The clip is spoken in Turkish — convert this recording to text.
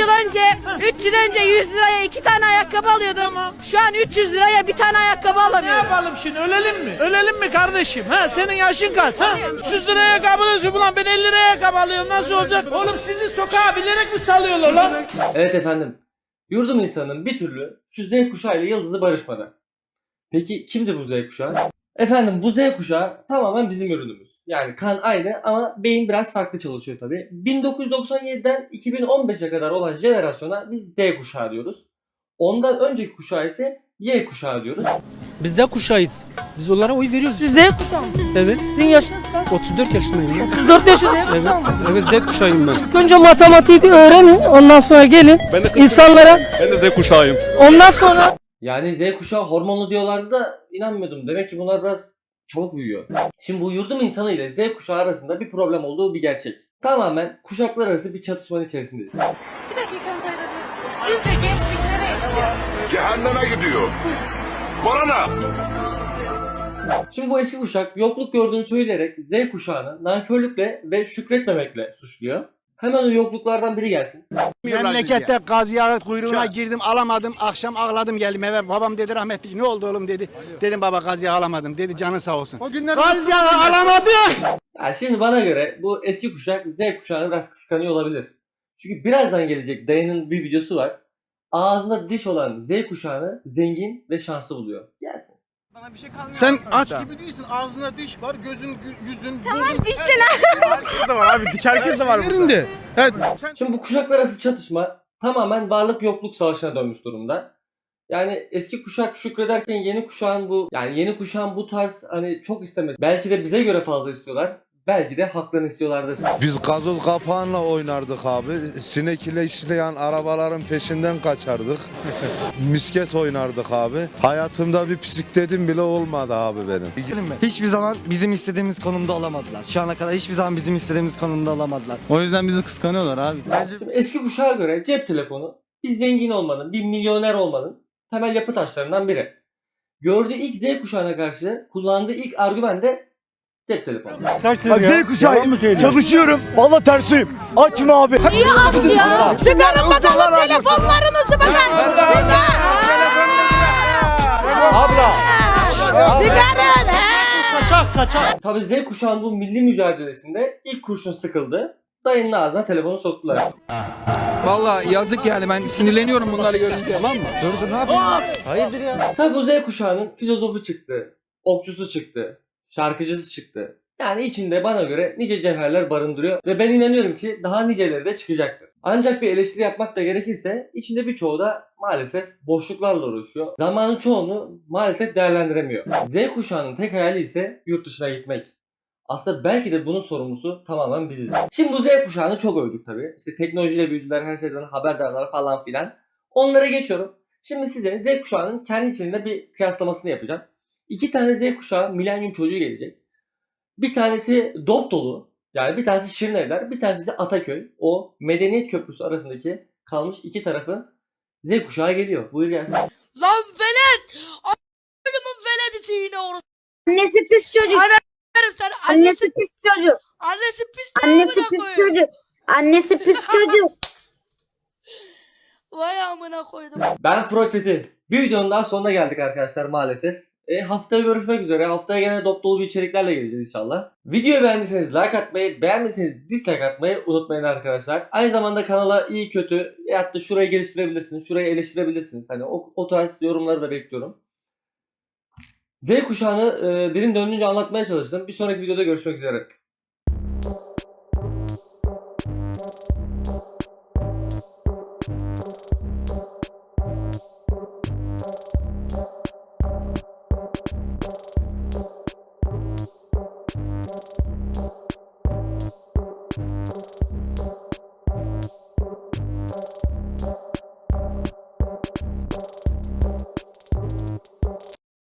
3 yıl önce 100 liraya 2 tane ayakkabı alıyordum. Şu an 300 liraya bir tane ayakkabı Ne alamıyorum. yapalım şimdi ölelim mi? Ölelim mi kardeşim? Ha senin yaşın kaç? Ha? 300 liraya ayakkabı alıyorsun ulan ben 50 liraya ayakkabı alıyorum nasıl olacak? Oğlum sizi sokağa bilerek mi salıyorlar lan? Evet efendim. Yurdum insanının bir türlü şu Z kuşağı ile yıldızı barışmadı. Peki kimdir bu Z kuşağı? Efendim bu Z kuşağı tamamen bizim ürünümüz. Yani kan aynı ama beyin biraz farklı çalışıyor tabi. 1997'den 2015'e kadar olan jenerasyona biz Z kuşağı diyoruz. Ondan önceki kuşağı ise Y kuşağı diyoruz. Biz Z kuşağıyız. Biz onlara oy veriyoruz. Siz Z kuşağı mı? Evet. Sizin yaşınız kaç? 34 yaşındayım ben. 34 yaşı Z Evet. Evet Z kuşağıyım ben. İlk önce matematiği bir öğrenin. Ondan sonra gelin. Ben de insanlara Ben de Z kuşağıyım. ondan sonra Yani Z kuşağı hormonlu diyorlardı da inanmıyordum. Demek ki bunlar biraz çabuk uyuyor. Şimdi bu yurdum insanı ile Z kuşağı arasında bir problem olduğu bir gerçek. Tamamen kuşaklar arası bir çatışmanın içerisindeyiz. Sizce gençlik nereye gidiyor? Cehenneme gidiyor. Bana ne? Şimdi bu eski kuşak yokluk gördüğünü söyleyerek Z kuşağını nankörlükle ve şükretmemekle suçluyor. Hemen o yokluklardan biri gelsin. Memlekette gaz ziyaret kuyruğuna girdim alamadım. Akşam ağladım geldim eve. Babam dedi rahmetli ne oldu oğlum dedi. Dedim baba gaz yağı alamadım dedi canın sağ olsun. O günler gaz yağı alamadık. Yani şimdi bana göre bu eski kuşak Z kuşağını biraz kıskanıyor olabilir. Çünkü birazdan gelecek dayının bir videosu var. Ağzında diş olan Z kuşağını zengin ve şanslı buluyor. Gelsin. Sen aç gibi değilsin. Ağzında diş var, gözün, gü- yüzün. Tamam İşte de var abi. Diş herkes de var burada. yerinde. Evet. Şimdi bu kuşaklar arası çatışma tamamen varlık yokluk savaşına dönmüş durumda. Yani eski kuşak şükrederken yeni kuşağın bu yani yeni kuşağın bu tarz hani çok istemesi. Belki de bize göre fazla istiyorlar. Belki de haklarını istiyorlardır. Biz gazoz kapağıyla oynardık abi. Sinek ile işleyen arabaların peşinden kaçardık. Misket oynardık abi. Hayatımda bir bisikletim bile olmadı abi benim. Hiçbir zaman bizim istediğimiz konumda olamadılar. Şu ana kadar hiçbir zaman bizim istediğimiz konumda olamadılar. O yüzden bizi kıskanıyorlar abi. Şimdi eski kuşağa göre cep telefonu bir zengin olmanın, bir milyoner olmanın temel yapı taşlarından biri. Gördüğü ilk Z kuşağına karşı kullandığı ilk argüman de cep telefonu. Z kuşağıyım. Çalışıyorum. Valla tersiyim. Açın abi. Çıkarın bakalım telefonlarınızı bakın. Abla. Çıkarın. Kaçak kaçak. Tabii Z kuşağının bu milli mücadelesinde ilk kurşun sıkıldı. Dayının ağzına telefonu soktular. Valla yazık yani ben sinirleniyorum bunları görünce. Tamam mı? Dur dur ne yapıyorsun? Hayırdır ya? Tabii bu Z kuşağının filozofu çıktı, okçusu çıktı, şarkıcısı çıktı. Yani içinde bana göre nice cevherler barındırıyor ve ben inanıyorum ki daha niceleri de çıkacaktır. Ancak bir eleştiri yapmak da gerekirse içinde birçoğu da maalesef boşluklarla uğraşıyor. Zamanın çoğunu maalesef değerlendiremiyor. Z kuşağının tek hayali ise yurt dışına gitmek. Aslında belki de bunun sorumlusu tamamen biziz. Şimdi bu Z kuşağını çok övdük tabii. İşte teknolojiyle büyüdüler, her şeyden haberdarlar falan filan. Onlara geçiyorum. Şimdi size Z kuşağının kendi içinde bir kıyaslamasını yapacağım. İki tane Z kuşağı milenyum çocuğu gelecek. Bir tanesi dop dolu. Yani bir tanesi Şirin Evler, bir tanesi Ataköy. O medeniyet köprüsü arasındaki kalmış iki tarafın Z kuşağı geliyor. Buyur gelsin. Lan velet. A**ımın veledi yine orası. Annesi pis çocuk. Sen Annesi pis çocuk. annesi pis ne Annesi pis çocuk. Annesi pis çocuk. Vay amına koydum. Ben Freud Fethi. Bir videonun daha sonuna geldik arkadaşlar maalesef. E, haftaya görüşmek üzere. Haftaya gene dop dolu bir içeriklerle geleceğiz inşallah. Videoyu beğendiyseniz like atmayı, beğenmediyseniz dislike atmayı unutmayın arkadaşlar. Aynı zamanda kanala iyi kötü veyahut da şurayı geliştirebilirsiniz, şurayı eleştirebilirsiniz. Hani o, o tarz yorumları da bekliyorum. Z kuşağını e, dilim döndüğünce anlatmaya çalıştım. Bir sonraki videoda görüşmek üzere.